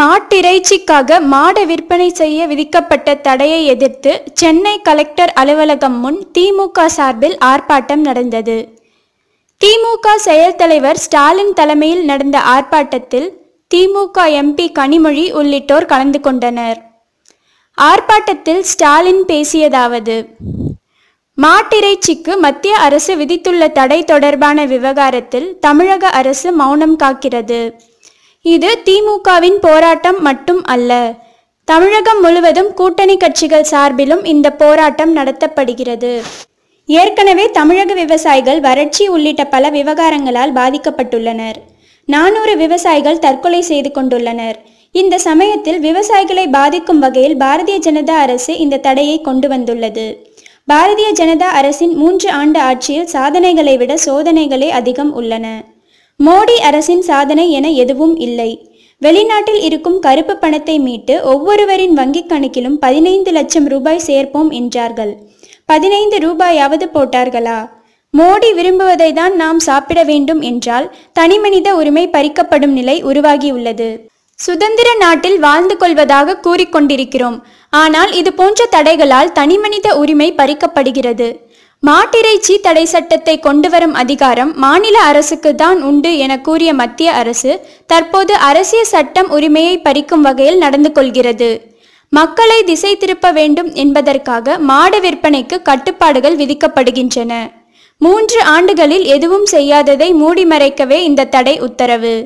மாட்டிறைச்சிக்காக மாடு விற்பனை செய்ய விதிக்கப்பட்ட தடையை எதிர்த்து சென்னை கலெக்டர் அலுவலகம் முன் திமுக சார்பில் ஆர்ப்பாட்டம் நடந்தது. திமுக செயல் தலைவர் ஸ்டாலின் தலைமையில் நடந்த ஆர்ப்பாட்டத்தில் திமுக எம்பி கனிமொழி உள்ளிட்டோர் கலந்து கொண்டனர். ஆர்ப்பாட்டத்தில் ஸ்டாலின் பேசியதாவது மாட்டிறைச்சிக்கு மத்திய அரசு விதித்துள்ள தடை தொடர்பான விவகாரத்தில் தமிழக அரசு மௌனம் காக்கிறது. இது திமுகவின் போராட்டம் மட்டும் அல்ல. தமிழகம் முழுவதும் கூட்டணி கட்சிகள் சார்பிலும் இந்த போராட்டம் நடத்தப்படுகிறது. ஏற்கனவே தமிழக விவசாயிகள் வறட்சி உள்ளிட்ட பல விவகாரங்களால் பாதிக்கப்பட்டுள்ளனர். நானூறு விவசாயிகள் தற்கொலை செய்து கொண்டுள்ளனர். இந்த சமயத்தில் விவசாயிகளை பாதிக்கும் வகையில் பாரதிய ஜனதா அரசு இந்த தடையை கொண்டு வந்துள்ளது. பாரதிய ஜனதா அரசின் மூன்று ஆண்டு ஆட்சியில் சாதனைகளை விட சோதனைகளே அதிகம் உள்ளன. மோடி அரசின் சாதனை என எதுவும் இல்லை. வெளிநாட்டில் இருக்கும் கருப்பு பணத்தை மீட்டு ஒவ்வொருவரின் வங்கிக் கணக்கிலும் பதினைந்து லட்சம் ரூபாய் சேர்ப்போம் என்றார்கள். பதினைந்து ரூபாயாவது போட்டார்களா? மோடி விரும்புவதை தான் நாம் சாப்பிட வேண்டும் என்றால் தனிமனித உரிமை பறிக்கப்படும் நிலை உருவாகியுள்ளது. சுதந்திர நாட்டில் வாழ்ந்து கொள்வதாக கூறிக்கொண்டிருக்கிறோம். ஆனால் இது போன்ற தடைகளால் தனிமனித உரிமை பறிக்கப்படுகிறது. மாட்டிறைச்சி தடை சட்டத்தை கொண்டுவரும் அதிகாரம் மாநில அரசுக்கு தான் உண்டு என கூறிய மத்திய அரசு தற்போது அரசியல் சட்டம் உரிமையை பறிக்கும் வகையில் நடந்து கொள்கிறது. மக்களை திசை திருப்ப வேண்டும் என்பதற்காக மாடு விற்பனைக்கு கட்டுப்பாடுகள் விதிக்கப்படுகின்றன. மூன்று ஆண்டுகளில் எதுவும் செய்யாததை மூடி மறைக்கவே இந்த தடை உத்தரவு.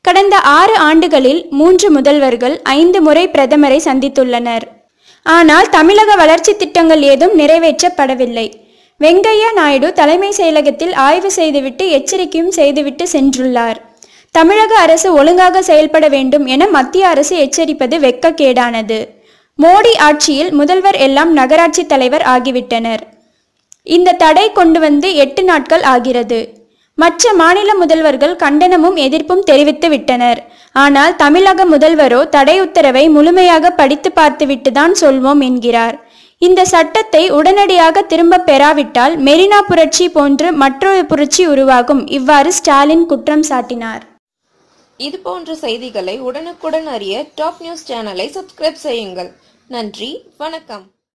கடந்த ஆறு ஆண்டுகளில் மூன்று முதல்வர்கள் ஐந்து முறை பிரதமரை சந்தித்துள்ளனர். ஆனால் தமிழக வளர்ச்சி திட்டங்கள் ஏதும் நிறைவேற்றப்படவில்லை. வெங்கையா நாயுடு தலைமை செயலகத்தில் ஆய்வு செய்துவிட்டு எச்சரிக்கையும் செய்துவிட்டு சென்றுள்ளார். தமிழக அரசு ஒழுங்காக செயல்பட வேண்டும் என மத்திய அரசு எச்சரிப்பது வெக்கக்கேடானது. மோடி ஆட்சியில் முதல்வர் எல்லாம் நகராட்சி தலைவர் ஆகிவிட்டனர். இந்த தடை கொண்டு வந்து எட்டு நாட்கள் ஆகிறது. மற்ற மாநில முதல்வர்கள் கண்டனமும் எதிர்ப்பும் தெரிவித்து விட்டனர். ஆனால் தமிழக முதல்வரோ தடை உத்தரவை முழுமையாக படித்து பார்த்துவிட்டு தான் சொல்வோம் என்கிறார். இந்த சட்டத்தை உடனடியாக திரும்ப பெறாவிட்டால் மெரினா புரட்சி போன்று மற்றொரு புரட்சி உருவாகும். இவ்வாறு ஸ்டாலின் குற்றம் சாட்டினார். இது போன்ற செய்திகளை உடனுக்குடன் அறிய டாப் நியூஸ் சேனலை சப்ஸ்கிரைப் செய்யுங்கள். நன்றி வணக்கம்.